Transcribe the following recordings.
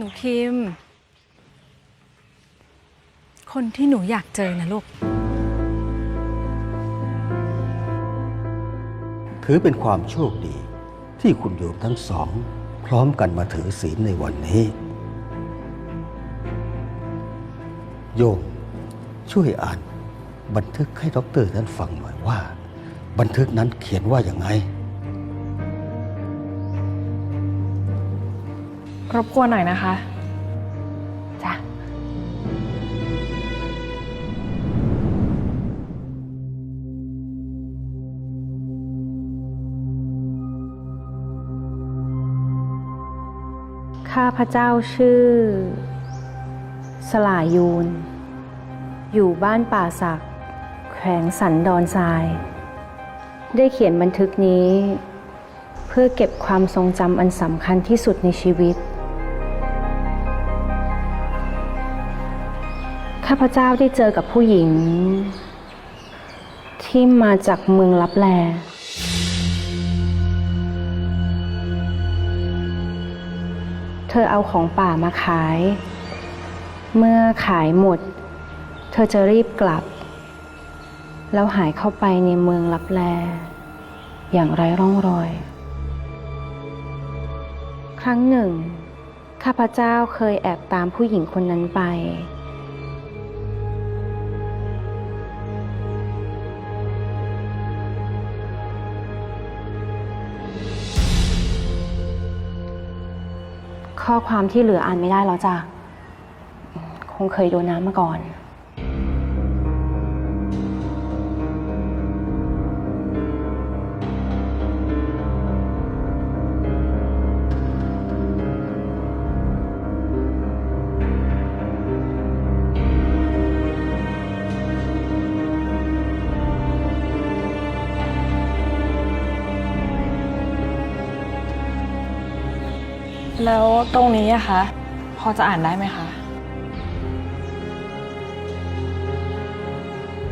หนูคิม คนที่หนูอยากเจอนะลูก ถือเป็นความโชคดีที่คุณโยมทั้งสอง พร้อมกันมาถือศีลในวันนี้ โยมช่วยอ่าน บันทึกให้ด็อกเตอร์ท่านฟังหน่อยว่า บันทึกนั้นเขียนว่าอย่างไง รบกวนหน่อยนะคะ จ้ะ ข้าพระเจ้าชื่อ สลายูน อยู่บ้านป่าศัก แขวงสันดอนทราย ได้เขียนบันทึกนี้ เพื่อเก็บความทรงจำอันสำคัญที่สุดในชีวิต ข้าพเจ้าได้เจอกับผู้หญิง ที่มาจากเมืองลับแล เธอเอาของป่ามาขาย เมื่อขายหมด เธอจะรีบกลับ แล้วหายเข้าไปในเมืองลับแล อย่างไร้ร่องรอย ครั้งหนึ่ง ข้าพเจ้าเคยแอบตามผู้หญิงคนนั้นไป ข้อความที่เหลืออ่านไม่ได้แล้วจ้ะ คงเคยโดนน้ำมาก่อน แล้วตรงนี้อะคะ พอจะอ่านได้ไหมคะ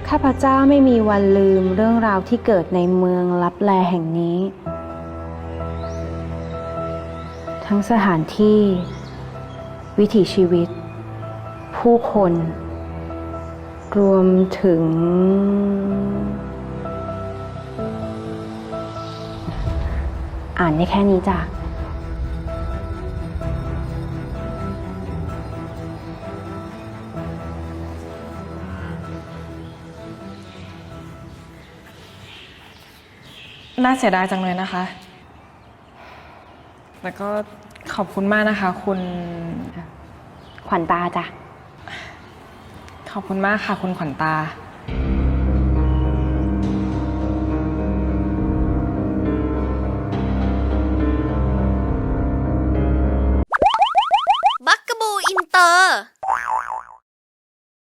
ข้าพเจ้าไม่มีวันลืมเรื่องราวที่เกิดในเมืองลับแลแห่งนี้ ทั้งสถานที่ วิถีชีวิต ผู้คน รวมถึง อ่านได้แค่นี้จ้ะ น่าเสียดายจังเลยนะคะ แล้วก็ขอบคุณมากนะคะ คุณ ขวัญตาจ้ะ ขอบคุณมากค่ะ คุณขวัญตา